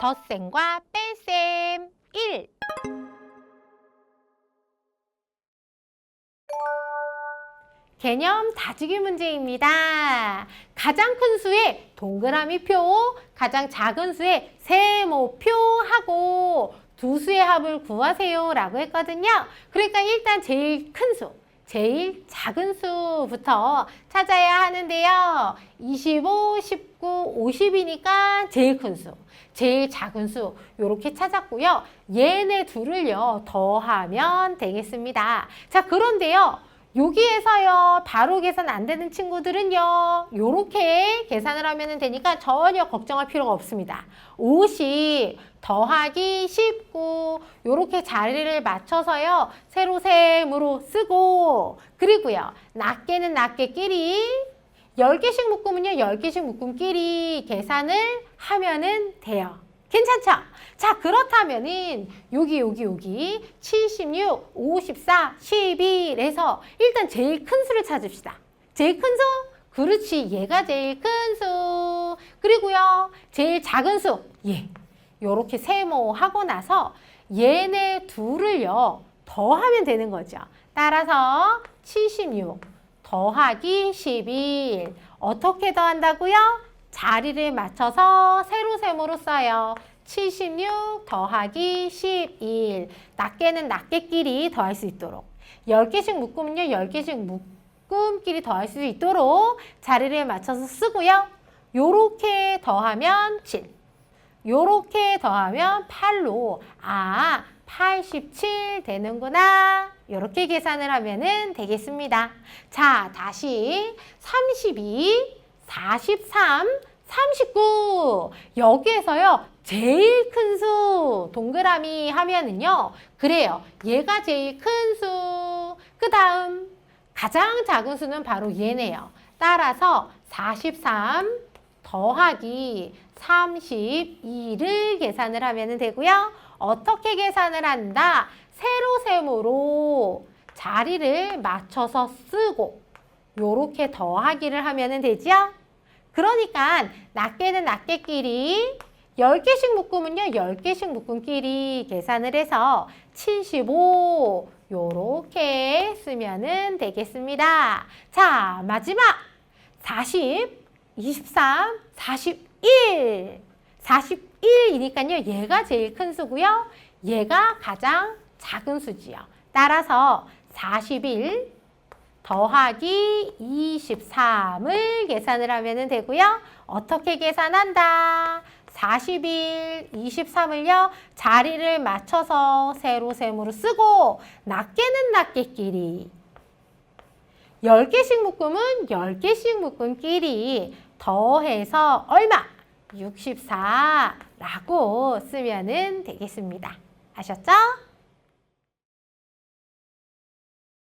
덧셈과 뺄셈 1. 개념 다지기 문제입니다. 가장 큰 수의 동그라미 표, 가장 작은 수의 세모표 하고 두 수의 합을 구하세요 라고 했거든요. 그러니까 일단 제일 큰 수, 제일 작은 수부터 찾아야 하는데요. 25, 19, 50이니까 제일 큰 수, 제일 작은 수 이렇게 찾았고요. 얘네 둘을요 더하면 되겠습니다. 자 그런데요. 여기에서요 바로 계산 안 되는 친구들은요 요렇게 계산을 하면 되니까 전혀 걱정할 필요가 없습니다. 50 더하기 19 요렇게 자리를 맞춰서요 세로 셈으로 쓰고 그리고요 낱개는 낱개끼리 10개씩 묶으면요 10개씩 묶음끼리 계산을 하면은 돼요 괜찮죠? 자 그렇다면은 여기 여기 여기 76, 54, 11에서 일단 제일 큰 수를 찾읍시다. 제일 큰 수? 그렇지 얘가 제일 큰 수. 그리고요 제일 작은 수. 예. 요렇게 세모하고 나서 얘네 둘을요 더하면 되는 거죠. 따라서 76 더하기 11 어떻게 더한다고요? 자리를 맞춰서 세로셈으로 써요. 76 더하기 11 낱개는 낱개끼리 더할 수 있도록. 10개씩 묶으면요 10개씩 묶음끼리 더할 수 있도록 자리를 맞춰서 쓰고요. 요렇게 더하면 7 요렇게 더하면 8로. 아 87 되는구나. 요렇게 계산을 하면 되겠습니다. 자 다시 32 43 39 여기에서요 제일 큰 수 동그라미 하면은요 그래요. 얘가 제일 큰 수. 그 다음 가장 작은 수는 바로 얘네요. 따라서 43 더하기 32를 계산을 하면 되고요. 어떻게 계산을 한다? 세로셈으로 자리를 맞춰서 쓰고 요렇게 더하기를 하면 되죠 그러니까 낱개는 낱개끼리 10개씩 묶으면요. 10개씩 묶음끼리 계산을 해서 75 요렇게 쓰면 되겠습니다. 자, 마지막 40, 23, 41 41이니까요. 얘가 제일 큰 수고요. 얘가 가장 작은 수지요. 따라서 41 더하기 23을 계산을 하면 되고요. 어떻게 계산한다? 41, 23을요. 자리를 맞춰서 세로 셈으로 쓰고 낱개는 낱개끼리 10개씩 묶음은 10개씩 묶음끼리 더해서 얼마? 64라고 쓰면 되겠습니다. 아셨죠?